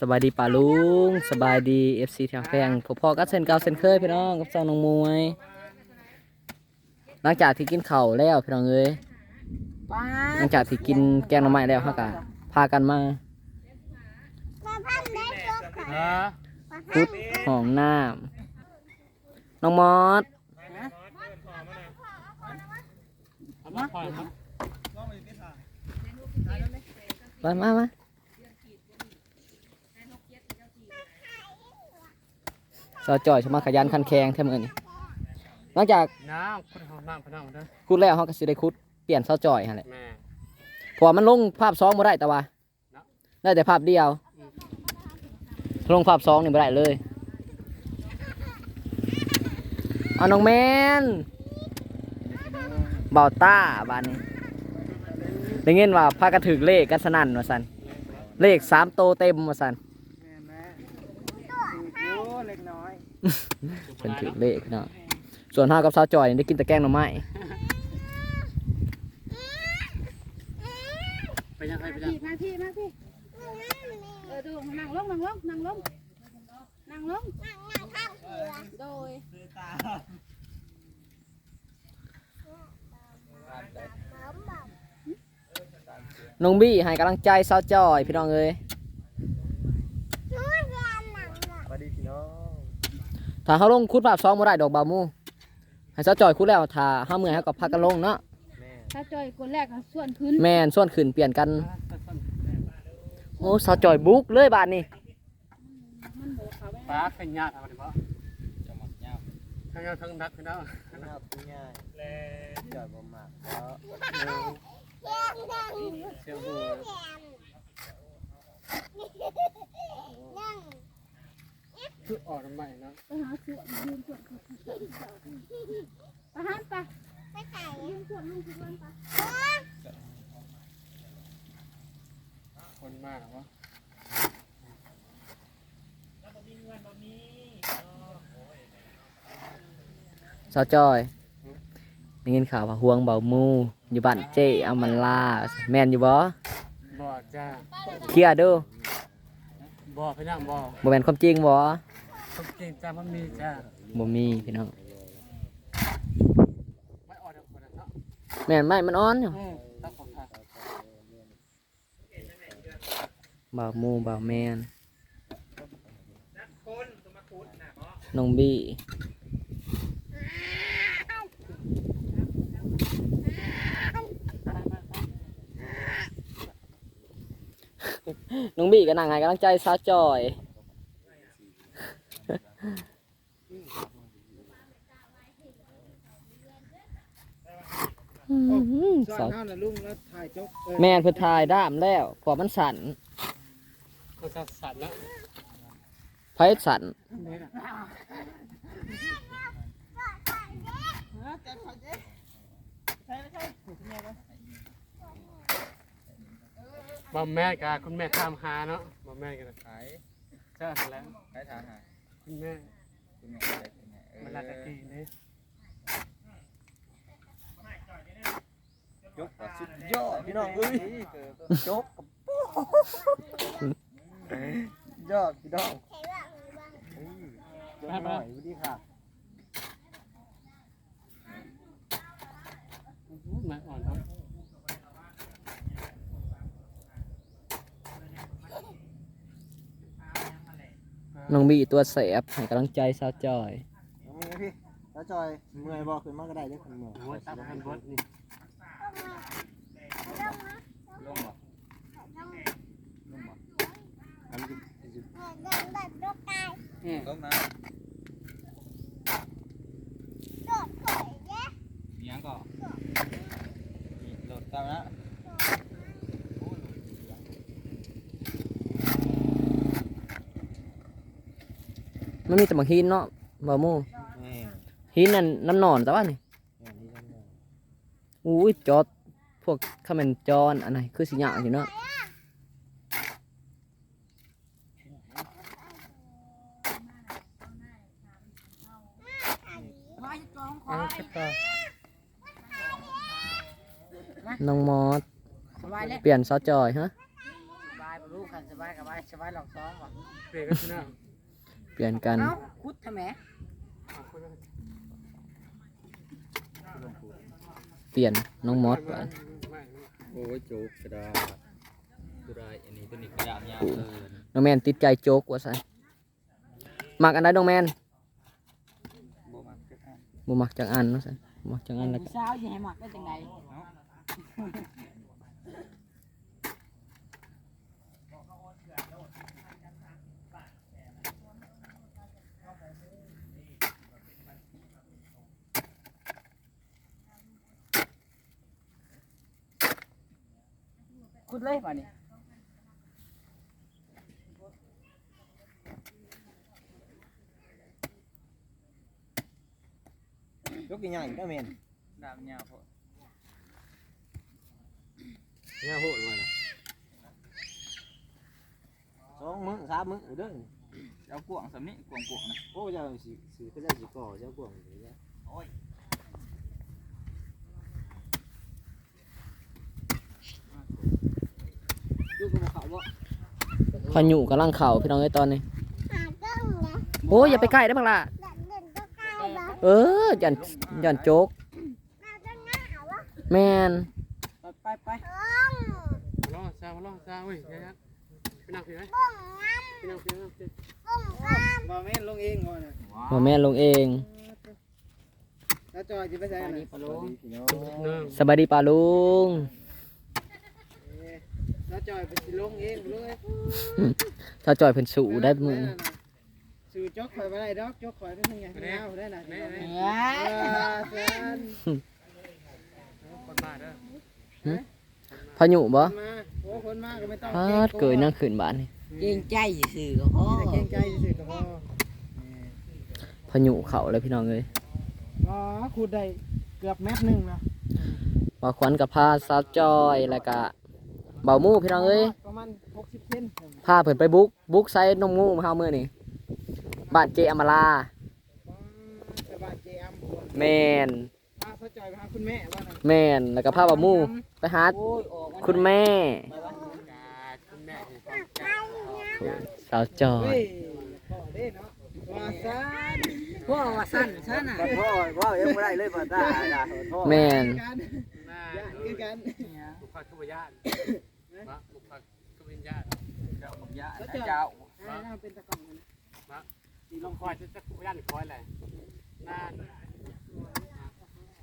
สบายดีป่าลุงสบายดีเอฟซีทางแฟงพอพอๆก็เส้นเก่าเส้นเคยพี่น้องกับซองน้องมวย หลังจากที่กินข้าวแล้วพี่น้องเอ้ยป้าหลังจากที่กินแกงหน่อไม้แล้วเฮาก็พากันมามาพันได้ตัวขอฮะพุดห้องน้ำน้องมอสเอามาปล่อยครับมามามา สาวจ่อยชมาขยันขันแข็งแท้มื้อนี้หลังจากน้ำคนห้องน้ำพนังเด้อคุดแล้วเฮาก็สิได้คุดเปลี่ยนสาวจ่อยหั่นแหละแม่เพราะว่ามันลงภาพสองบ่ได้แต่ว่าเนาะได้แต่ภาพเดียวลงภาพสองนี่บ่ได้เลยเอาน้องแมนเบาต้าบ้านนี้ได้เงินว่าพากันถึกเลขกันสนั่นว่าสันเลขสามโตเต็มว่าสัน แม่แม่ถูกเล็กน้อย เป็นถึกเลขเนาะส่วนห้ากับสาวจอยนี่ได้กินแต่แกงหน่อไม้ไปยังไงไปยังมาพี่มาพี่เออดูนั่งลงนั่งลงนั่งลงนั่งลงนั่งนั่งข้างเสือโดยผมบอกน้องบี้ให้กำลังใจสาวจอยพี่น้องเอ้ย นู้นเรียนหนังหนัง สวัสดีพี่น้อง ถ้าเขาลงคุดภาพสองบ่ได้ดอกบาวมูให้สาวจอยคุดแล้วถ้าห้าเมื่อยเขาก็พักกันลงเนาะแม่ถ้าจอยคนแรกส่วนขึ้นแม่นส่วนขึ้นเปลี่ยนกัน โอ้สาวจอยบุกเลยบาทนี้มันบอกเขาไว้ป้าขยันเอาดิบ่จะหมดยาวขยันทั้งนักพี่น้องง่ายง่ายแล้จอดบ่มากแล้วเรียนดังเสียงหู เรียนนั่ง คือออกใหม่เนาะไปหาส่วนยืมส่วนไปหันไปไปไหนยืมส่วนลุงส่วนไปคนมากวะสาวจอยได้ยินข่าวว่าห่วงเบามูอยู่บ้านเจ้อามันลาแม่นอยู่บ่บ่จ้าเคลียร์ดูบ่พี่น้องบ่บ่แม่นความจริงบ่ ต้องจริงจ้ามันมีจ้าบ่มีพี่น้องไม่ออกจากคนนะเนาะแม่นไหมมันอ่อนอยู่อืมต้องขอบคุณเบามูเบาแมนน้องบี้น้องบี้ก็นั่งให้กำลังใจสาวจอย สอนเท่าน่ะลุงแล้วถ่ายจกเออแม่นเพิ่นทายด้ามแล้วเพอมันสั่นคนสัตว์นะไผสั่นบ่แม่กับคุณแม่ตามหาเนาะบ่แม่กันขายเจ้าแล้วขายทางหาคุณแม่คุณแม่ได้เป็นไงเออมันลาตะกี้นี่ จกกับสุดยอดพี่น้องเอ้ยจกกับปุ๊ยอดพี่น้องใช้ว่างบ้างเออจกหน่อยสวัสดีค่ะมาอ่อนครับน้องบีตัวแสบให้กำลังใจสาวจอยเอามือพี่แล้วจอยเมื่อยบอกขึ้นมาก็ได้เด้อคนเมื่อย โอ้ยตามกันบดนี่ ลงบ่ลงบ่อันนี้ เดิ นแบบรถตายอืมลงนะโดดถอยแยะมียังก่อนโหลดตามนะมันมีแต่บางหินเนาะบ่ามูนี่หินนั่นน้ำหนอนแต่ว่านี่นี่นี่ลงมาอุ้ยจอดพวกคาเมนจอนอันไหนคือสิหยางอยู่เนาะเอาเช็ดต่อน้องมอสสบายแล้วเปลี่ยนซอสจอยฮะสบายลูกขันสบายกับไอ้สบายหลอกซ้อมว่ะเปลี่ยนกันนะเปลี่ยนกันเอ้าคุดทำไมเปลี่ยนน้องมอสไปโอ้ยโจ๊กกระดาษกระดาษอันนี้ตัวนี้กระดาษยาวเกินน้องแมนติดใจโจ๊กว่าซั่นมักอันใดน้องแมนบ่มักจะอ่าน บ่มักจังอันว่าซั่นมักจังอันแล้วก็สาวยังให้หมักได้จังไงคุดเลยป่ะนี่ กใหญ่ๆก็เมนดาบยาวพอเนี่ยโหดเลยนะสองมื้อสามมื้อเด้อเอากวางสำนี้กวางกวางนะโอ้เจ้าสิสิก็ได้สิก่อเจ้ากวางอยู่เนี่ยโอ้ยดูกระเขาบ่พายุกำลังเข้าพี่น้องเอ้ยตอนนี้หาเจ้านะโอ้ยอย่าไปใกล้ได้อบักล่ะ เออยันยันโจ๊กเราจะง่ายวะแม่นไปไปต้องลองซาลองซาเว้ยยักไปนั่งสิไหมบ้องงามไปนั่งสินั่งสิบ้องงามบ่แม่นลงเองก่อนน่ะบ่แม่นลงเองแล้วจอยสิไปใส่ไปน่ะนี่ปะลุงนึ่งสบายดีป่าลุงแล้วจอยไปสิลงเองเลยถ้าจอยเพิ่นสู้ได้มื้อ สื่อจกข่อยบ่ได้ดอกจกข่อยเป็นยังไงยาวได้น่ะแม่เอแม่อแฟนคนมาเด้อพายุบ่มาโอ้คนมาก็ไม่ต้องพาดเกยนั่งขึ้นบ้านนี่เกรงใจสื่อก็พอแต่เกรงใจซื่อๆก็พอพายุเข้าแล้วพี่น้องเอ้ยอ๋อขุดได้เกือบเมตรหนึงแล้วว่าขวัญกับพาสาวจอยแล้วก็เบาหมู่พี่น้องเอ้ยประมาณ60เซนพาเพิ่นไปบุกบุกไซนมงูมาเฮามื้อนี้ บ้านเจอมราสบายเจอัมแม่นพาเขาจอยไปหาคุณแม่ว่าน่ะแม่นแล้วก็พาเบาหมู่ไปหาโอ้ยออกมาคุณแม่คุณแม่สาวจอยเฮ้ยพ่อเด้เนาะว่าซะพ่อว่าสั้นสั้นอะพ่อพ่อยังไม่ได้เลยพ่อตาพ่อแม่นกันแม่ย่านคือกันลูกค้าทุบญาติมาลูกค้าทุบญาติเจ้าบักญาติเจ้า อ่าเป็นตะกร้องนะ มาสีลงคอยจะจะทุบญาติคอยแหละนั่น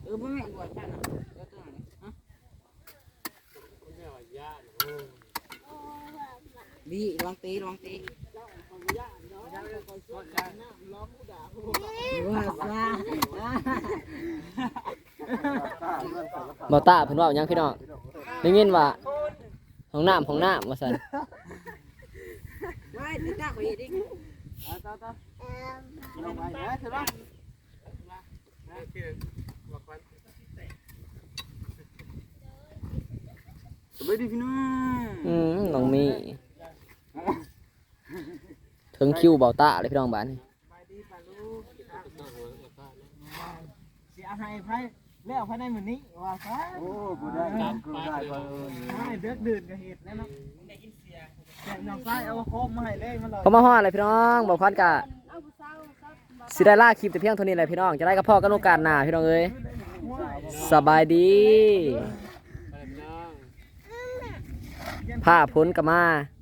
เออไม่แม่นกว่าสั้นอะเดี๋ยวตัวนี้ฮะคุณแม่ว่าญาติโอ้บีลองตีลองตีบ่ตาเพิ่นว้าหยังพี่น้องได้ยินว่าห้องน้ำห้องน้ำว่าซั่นไว้ติดตาไปอีกดิ เออลงไปนะใช่ปะนั่นคือว่าควันสวัสดีพี่น้องอืมน้องมีถึงคิวเบาตาเลยพี่น้องบ้านนี่ไปดีป่าลูกสิเอาให้ไพ่แล้วภายในมื้อนี้ว่าซะโอ้กูได้กูได้บ่ให้เด็กดื่นก็เฮ็ดแล้วเนาะได้ยิ นเสียงแต่น้องชายเอาโคมมาให้เลยมาเลยเขามาฮอดอะไรพี่น้องบอกควันกะสิได้ล่าคลิปแต่เพียงเท่านี้แหละพี่น้องจะได้กับพ่อกันโอกาสหน้าพี่น้องเอ้ยสบายดีไปน้องผ้าพ้นกับมาเ